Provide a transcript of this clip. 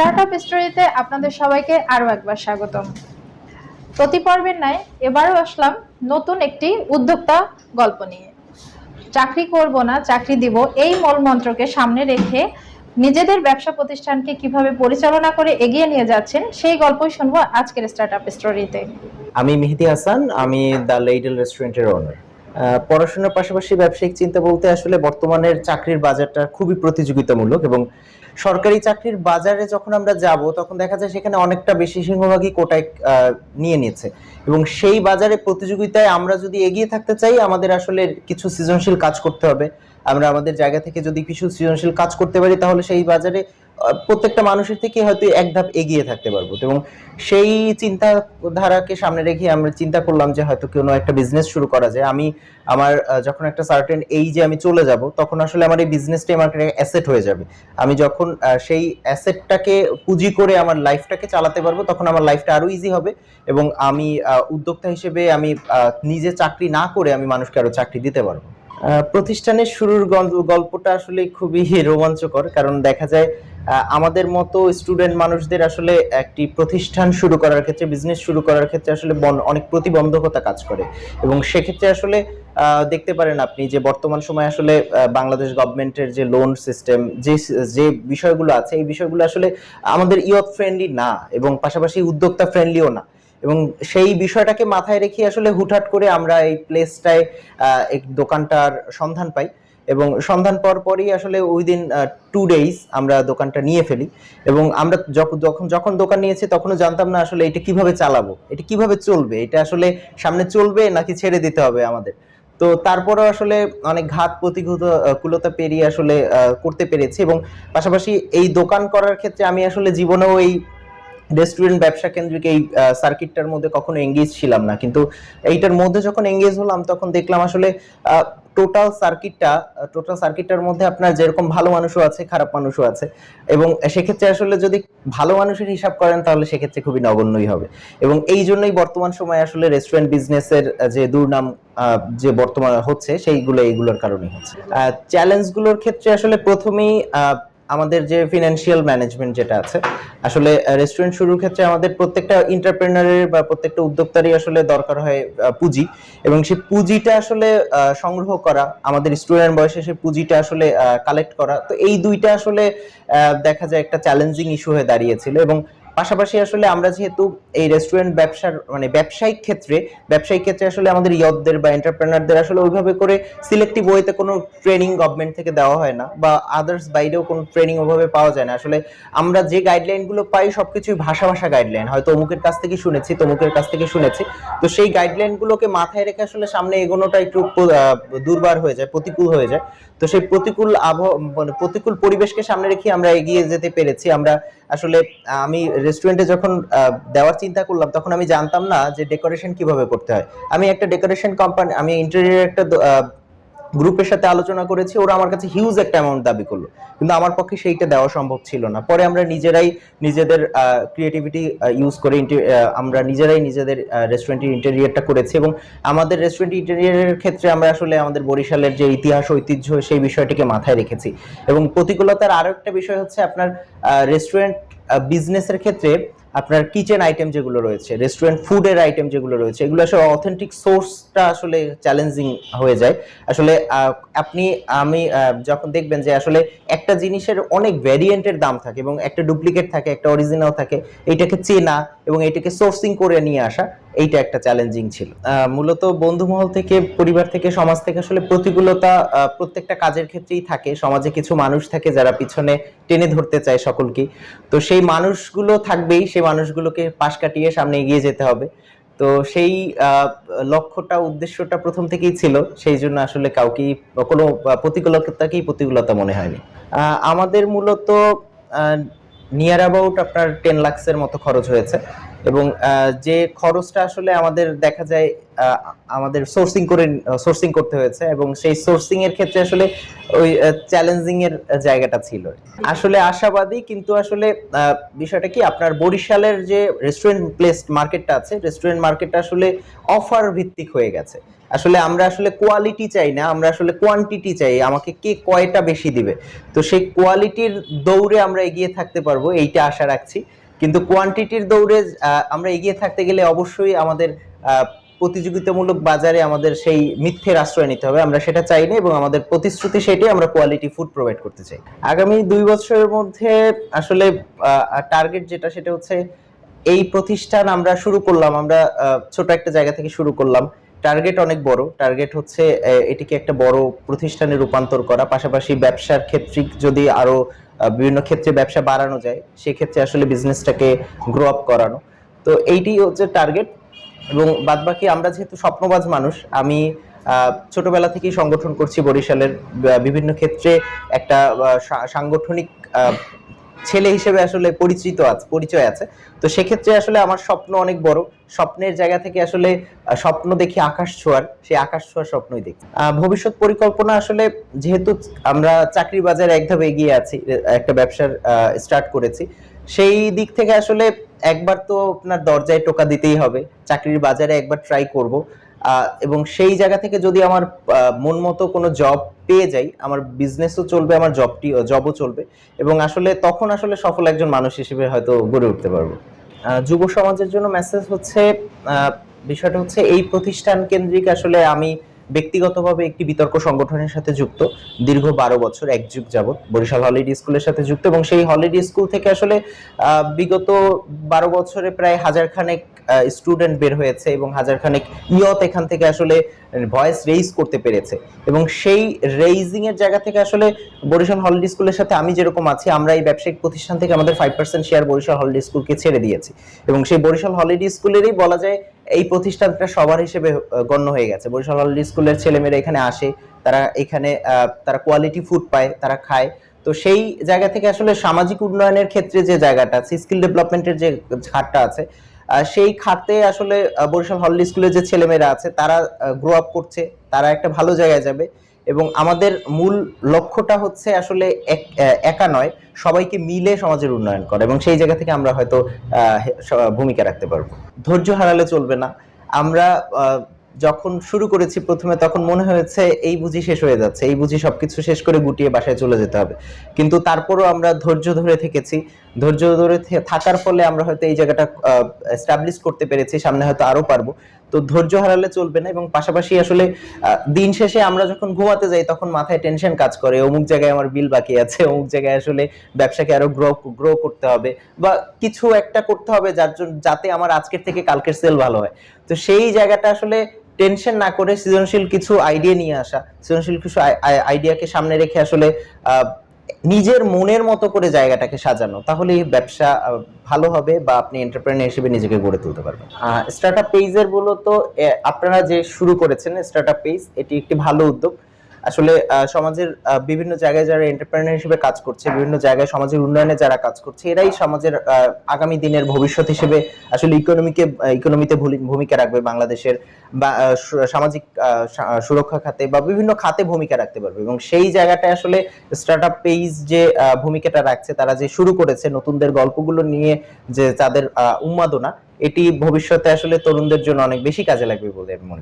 Startup স্টোরিতে আপনাদের সবাইকে আরও একবার স্বাগতম। প্রতি পর্বের ন্যায় এবারও আসলাম নতুন একটি উদ্যোক্তা গল্প নিয়ে। চাকরি করব না, চাকরি দিব এই মূল মন্ত্রকে সামনে রেখে নিজেদের ব্যবসা প্রতিষ্ঠানকে কীভাবে পরিচালনা করে এগিয়ে নিয়ে যাচ্ছেন, সেই গল্পই শুনব আজকের স্টার্টআপ স্টোরিতে আমি মেহেদি হাসান, আমি দ্য লেইডেল রেস্টুরেন্টের ওনার পড়াশোনার পাশাপাশি ব্যবসায়িক চিন্তা বলতে আসলে বর্তমানের চাকরির বাজারটা খুবই প্রতিযোগিতামূলক এবং সরকারি চাকরির বাজারে যখন আমরা যাব, তখন দেখা যায় সেখানে অনেকটা বেশি সিংহভাগই কোটায় নিয়ে নিয়েছে। এবং সেই বাজারে প্রতিযোগিতায় আমরা যদি এগিয়ে থাকতে চাই, আমাদের আসলে কিছু সৃজনশীল কাজ করতে হবে। আমরা আমাদের জায়গা থেকে যদি কিছু সৃজনশীল কাজ করতে পারি, তাহলে সেই বাজারে প্রত্যেকটা মানুষের থেকে হয়তো এক ধাপ এগিয়ে থাকতে পারব। এবং সেই চিন্তাধারাকে সামনে রেখে আমরা চিন্তা করলাম যে হয়তো কোনো একটা বিজনেস শুরু করা যায়। আমি আমার যখন একটা সার্টেন এই যে আমি চলে যাব, তখন আসলে আমার এই বিজনেসটাই আমার একটা অ্যাসেট হয়ে যাবে। আমি যখন সেই অ্যাসেটটাকে পুঁজি করে আমার লাইফটাকে চালাতে পারব, তখন আমার লাইফটা আরও ইজি হবে। এবং আমি উদ্যোক্তা হিসেবে আমি নিজে চাকরি না করে আমি মানুষকে আরও চাকরি দিতে পারব। প্রতিষ্ঠানের শুরুর গল্প- গল্পটা আসলে খুবই রোমাঞ্চকর, কারণ দেখা যায় আমাদের মতো স্টুডেন্ট মানুষদের আসলে একটি প্রতিষ্ঠান শুরু করার ক্ষেত্রে বিজনেস শুরু করার ক্ষেত্রে আসলে অনেক প্রতিবন্ধকতা কাজ করে। এবং সেক্ষেত্রে আসলে দেখতে পারেন আপনি যে বর্তমান সময়ে আসলে বাংলাদেশ গভর্নমেন্টের যে লোন সিস্টেম যে যে বিষয়গুলো আছে, এই বিষয়গুলো আসলে আমাদের ইয়থ ফ্রেন্ডলি না, এবং পাশাপাশি উদ্যোক্তা ফ্রেন্ডলিও না। এবং সেই বিষয়টাকে মাথায় রেখে আসলে হুটহাট করে আমরা এই প্লেসটায় এই দোকানটার সন্ধান পাই এবং সন্ধান পর পরই আসলে উইদিন টু ডেইজ আমরা দোকানটা নিয়ে ফেলি এবং আমরা যখন যখন দোকান নিয়েছি তখনও জানতাম না আসলে এটা কীভাবে চালাবো এটা কীভাবে চলবে এটা আসলে সামনে চলবে নাকি ছেড়ে দিতে হবে আমাদের। তো তারপরেও আসলে অনেক ঘাত প্রতিঘূত আহ, কুলতা পেরিয়ে আসলে করতে পেরেছি এবং পাশাপাশি এই দোকান করার ক্ষেত্রে আমি আসলে জীবনেও এই রেস্টুরেন্ট ব্যবসা কেন্দ্রিক এই সার্কিটটার মধ্যে কখনো এঙ্গেজ ছিলাম না। কিন্তু এইটার মধ্যে যখন এঙ্গেজ হলাম, তখন দেখলাম আসলে টোটাল সার্কিটটা টোটাল সার্কিটটার মধ্যে আপনার যেরকম ভালো মানুষও আছে, খারাপ মানুষও আছে। এবং সেক্ষেত্রে আসলে যদি ভালো মানুষের হিসাব করেন, তাহলে সেক্ষেত্রে খুবই নগণ্যই হবে। এবং এই জন্যই বর্তমান সময়ে আসলে রেস্টুরেন্ট বিজনেসের যে দুর্নাম যে বর্তমান হচ্ছে, সেইগুলো এইগুলোর কারণেই হচ্ছে। চ্যালেঞ্জগুলোর ক্ষেত্রে আসলে প্রথমেই আমাদের যে ফিনান্সিয়াল ম্যানেজমেন্ট যেটা আছে, আসলে রেস্টুরেন্ট শুরুর ক্ষেত্রে আমাদের প্রত্যেকটা এন্টারপ্রেনারের বা প্রত্যেকটা উদ্যোক্তারই আসলে দরকার হয় পুঁজি। এবং সেই পুঁজিটা আসলে সংগ্রহ করা, আমাদের স্টুডেন্ট বয়সে সেই পুঁজিটা আসলে কালেক্ট করা। তো এই দুইটা আসলে দেখা যায় একটা চ্যালেঞ্জিং ইস্যু হয়ে দাঁড়িয়েছিল। এবং পাশাপাশি আসলে আমরা যেহেতু এই রেস্টুরেন্ট ব্যবসার মানে ব্যবসায়িক ক্ষেত্রে ব্যবসায়িক ক্ষেত্রে আসলে আমাদের ইয়তদের বা এন্টারপ্রেনারদের আসলে ওইভাবে করে সিলেক্টিভ ওয়েতে কোনো ট্রেনিং গভর্নমেন্ট থেকে দেওয়া হয় না বা আদার্স বাইরেও কোনো ট্রেনিং ওভাবে পাওয়া যায় না। আসলে আমরা যে গাইডলাইনগুলো পাই সবকিছুই ভাষা ভাষা গাইডলাইন হয়তো অমুকের কাছ থেকে শুনেছি, তমুকের কাছ থেকে শুনেছি। তো সেই গাইডলাইনগুলোকে মাথায় রেখে আসলে সামনে এগোনোটা একটু দুর্বার হয়ে যায়, প্রতিকূল হয়ে যায়। তো সেই প্রতিকূল আবহাওয়া মানে প্রতিকূল পরিবেশকে সামনে রেখে আমরা এগিয়ে যেতে পেরেছি। আমরা আসলে, আমি রেস্টুরেন্টে যখন দেওয়ার চিন্তা করলাম, তখন আমি জানতাম না যে ডেকোরেশন কীভাবে করতে হয়। আমি একটা ডেকোরেশন কোম্পানি আমি ইন্টেরিয়র একটা গ্রুপের সাথে আলোচনা করেছি, ওরা আমার কাছে হিউজ একটা অ্যামাউন্ট দাবি করল। কিন্তু আমার পক্ষে সেইটা দেওয়া সম্ভব ছিল না। পরে আমরা নিজেরাই নিজেদের ক্রিয়েটিভিটি ইউজ করে আমরা নিজেরাই নিজেদের রেস্টুরেন্টের ইন্টেরিয়ারটা করেছি এবং আমাদের রেস্টুরেন্ট ইন্টেরিয়ারের ক্ষেত্রে আমরা আসলে আমাদের বরিশালের যে ইতিহাস, ঐতিহ্য, সেই বিষয়টিকে মাথায় রেখেছি। এবং প্রতিকূলতার আরও একটা বিষয় হচ্ছে আপনার রেস্টুরেন্ট বিজনেসের ক্ষেত্রে আপনার কিচেন আইটেম যেগুলো রয়েছে রেস্টুরেন্ট ফুডের আইটেম যেগুলো রয়েছে, এগুলো আসলে অথেন্টিক সোর্সটা আসলে চ্যালেঞ্জিং হয়ে যায়। আসলে আপনি, আমি যখন দেখবেন যে আসলে একটা জিনিসের অনেক ভ্যারিয়েন্টের দাম থাকে এবং একটা ডুপ্লিকেট থাকে, একটা অরিজিনাল থাকে এইটাকে চেনা এবং এটাকে সোর্সিং করে নিয়ে আসা, এইটা একটা চ্যালেঞ্জিং ছিল। মূলত বন্ধুমহল থেকে, পরিবার থেকে, সমাজ থেকে আসলে প্রতিকূলতা প্রত্যেকটা কাজের ক্ষেত্রেই থাকে। সমাজে কিছু মানুষ থাকে যারা পিছনে টেনে ধরতে চায় সকলকে। তো সেই মানুষগুলো থাকবেই সেই মানুষগুলোকে পাশ কাটিয়ে সামনে এগিয়ে যেতে হবে। তো সেই লক্ষ্যটা, উদ্দেশ্যটা প্রথম থেকেই ছিল। সেই জন্য আসলে কাউকেই, কোনো প্রতিকূলতাকেই প্রতিকূলতা মনে হয়নি। আমাদের মূলত নিয়ার অ্যাবাউট আপনার টেন লাক্সের মতো খরচ হয়েছে। এবং যে খরচটা আসলে আমাদের দেখা যায় আমাদের সোর্সিং করে সোর্সিং করতে হয়েছে এবং সেই সোর্সিং এর ক্ষেত্রে আসলে ওই চ্যালেঞ্জিং এর জায়গাটা ছিল। আসলে আশাবাদী, কিন্তু আসলে বিষয়টা কি, আপনার বরিশালের যে রেস্টুরেন্ট প্লেস মার্কেটটা আছে রেস্টুরেন্ট মার্কেটটা আসলে অফার ভিত্তিক হয়ে গেছে। আসলে আমরা আসলে কোয়ালিটি চাই না, আমরা আসলে কোয়ান্টিটি চাই, আমাকে কে কয়টা বেশি দিবে? তো সেই কোয়ালিটির দৌড়ে আমরা এগিয়ে থাকতে পারব, এইটা আশা রাখছি। কিন্তু কোয়ান্টিটির দৌড়ে আমরা এগিয়ে থাকতে গেলে অবশ্যই আমাদের প্রতিযোগিতামূলক বাজারে আমাদের সেই মিথ্যের আশ্রয় নিতে হবে। আমরা সেটা চাই না এবং আমাদের প্রতিশ্রুতি সেটাই আমরা কোয়ালিটি ফুড প্রোভাইড করতে চাই। আগামী দুই বছরের মধ্যে আসলে টার্গেট যেটা সেটা হচ্ছে এই প্রতিষ্ঠান আমরা শুরু করলাম, আমরা ছোট একটা জায়গা থেকে শুরু করলাম। টার্গেট অনেক বড়। টার্গেট হচ্ছে এটিকে একটা বড় প্রতিষ্ঠানে রূপান্তর করা। পাশাপাশি ব্যবসার ক্ষেত্রিক যদি আরও বিভিন্ন ক্ষেত্রে ব্যবসা বাড়ানো যায়, সেক্ষেত্রে আসলে বিজনেসটাকে গ্রো আপ করানো। তো এইটি হচ্ছে টার্গেট এবং বাদবাকি আমরা যেহেতু স্বপ্নবাজ মানুষ, আমি ছোটবেলা থেকেই সংগঠন করছি বরিশালের বিভিন্ন ক্ষেত্রে একটা সাংগঠনিক ছেলে হিসেবে আসলে পরিচিত আছে পরিচয় আছে। তো সেক্ষেত্রে আসলে আমার স্বপ্ন অনেক বড়। স্বপ্নের জায়গা থেকে আসলে স্বপ্ন দেখি আকাশ ছোঁয়ার। সেই আকাশ ছোঁয়ার স্বপ্নই দেখি। ভবিষ্যৎ পরিকল্পনা আসলে যেহেতু আমরা চাকরির বাজারে এক ধাপে এগিয়ে আছি একটা ব্যবসার স্টার্ট করেছি, সেই দিক থেকে আসলে একবার তো আপনার দরজায় টোকা দিতেই হবে। চাকরির বাজারে একবার ট্রাই করব। এবং সেই জায়গা থেকে যদি আমার মন মতো কোনো জব পেয়ে যাই, আমার বিজনেসও চলবে, আমার জবটি জবও চলবে। এবং আসলে তখন আসলে সফল একজন মানুষ হিসেবে হয়তো গড়ে উঠতে পারব। যুব সমাজের জন্য মেসেজ হচ্ছে বিষয়টা হচ্ছে এই প্রতিষ্ঠান কেন্দ্রিক আসলে আমি ব্যক্তিগতভাবে একটি বিতর্ক সংগঠনের সাথে যুক্ত, দীর্ঘ বারো বছর এক যুগ যাবৎ বরিশাল হলিডে স্কুলের সাথে যুক্ত এবং সেই হলিডে স্কুল থেকে আসলে বিগত বারো বছরে প্রায় হাজার খানেক স্টুডেন্ট বের হয়েছে এবং হাজার খানেক ইয়ত এখান থেকে আসলে ভয়েস রেইজ করতে পেরেছে এবং সেই রেইজিং এর জায়গা থেকে আসলে বরিশাল হলিডে স্কুলের সাথে আমি যেরকম আছি, আমরা এই ব্যবসায়িক প্রতিষ্ঠান থেকে আমাদের five percent share Barishal holiday স্কুলকে ছেড়ে দিয়েছি এবং সেই বরিশাল হলিডে স্কুলেরই বলা যায় এই প্রতিষ্ঠানটা সবার হিসেবে গণ্য হয়ে গেছে। বরিশাল হল স্কুলের ছেলেমেয়েরা এখানে আসে, তারা এখানে তারা কোয়ালিটি ফুড পায়, তারা খায়। তো সেই জায়গা থেকে আসলে সামাজিক উন্নয়নের ক্ষেত্রে যে জায়গাটা আছে স্কিল ডেভেলপমেন্টের যে খাটটা আছে সেই খাতে আসলে বরিশাল হল স্কুলের যে ছেলেমেয়েরা আছে, তারা গ্রো আপ করছে, তারা একটা ভালো জায়গায় যাবে। এবং আমাদের মূল লক্ষ্যটা হচ্ছে আসলে এক- একা নয়, সবাইকে মিলে সমাজের উন্নয়ন করা এবং সেই জায়গা থেকে আমরা হয়তো ভূমিকা রাখতে পারব। ধৈর্য হারালে চলবে না। আমরা যখন শুরু করেছি প্রথমে তখন মনে হয়েছে এই বুঝি শেষ হয়ে যাচ্ছে, এই বুঝি সবকিছু শেষ করে গুটিয়ে বাসায় চলে যেতে হবে। কিন্তু তারপরও আমরা ধৈর্য ধরে থেকেছি। ধৈর্য ধরে থাকার ফলে আমরা হয়তো এই জায়গাটা এস্টাবলিশ করতে পেরেছি, সামনে হয়তো আরও পারব। তো ধৈর্য হারালে চলবে না এবং পাশাপাশি আসলে দিন শেষে আমরা যখন ঘুমাতে যাই তখন মাথায় টেনশন কাজ করে, অমুক জায়গায় আমার বিল বাকি আছে, অমুক জায়গায় আসলে ব্যবসাকে আরও গ্রো গ্রো করতে হবে বা কিছু একটা করতে হবে যার জন্য, যাতে আমার আজকের থেকে কালকের সেল ভালো হয়। তো সেই জায়গাটা আসলে টেনশন না করে সৃজনশীল কিছু আইডিয়া নিয়ে আসা, সৃজনশীল কিছু আইডিয়াকে সামনে রেখে আসলে নিজের মনের মতো করে জায়গাটাকে সাজানো, তাহলে ব্যবসা ভালো হবে বা আপনি এন্টারপ্রেনার হিসেবে নিজেকে গড়ে তুলতে পারবেন। স্টার্ট স্টার্টআপ পেজের মূলত আপনারা যে শুরু করেছেন স্টার্টআপ পেজ এটি একটি ভালো উদ্যোগ। আসলে সমাজের বিভিন্ন জায়গায় যারা এন্টারপ্রেনার হিসেবে কাজ করছে বিভিন্ন জায়গায় সমাজের উন্নয়নে যারা কাজ করছে এরাই সমাজের আগামী দিনের ভবিষ্যৎ হিসেবে আসলে ইকোনমিকে ইকোনমিতে ভূমিকা রাখবে বাংলাদেশের বা সামাজিক সুরক্ষা খাতে বা বিভিন্ন খাতে ভূমিকা রাখতে পারবে এবং সেই জায়গাটায় আসলে স্টার্টআপ পেজ যে আহ, ভূমিকাটা রাখছে তারা যে শুরু করেছে নতুনদের গল্পগুলো নিয়ে যে তাদের উন্মাদনা এটি ভবিষ্যতে আসলে তরুণদের জন্য অনেক বেশি কাজে লাগবে বলে আমি মনে করি।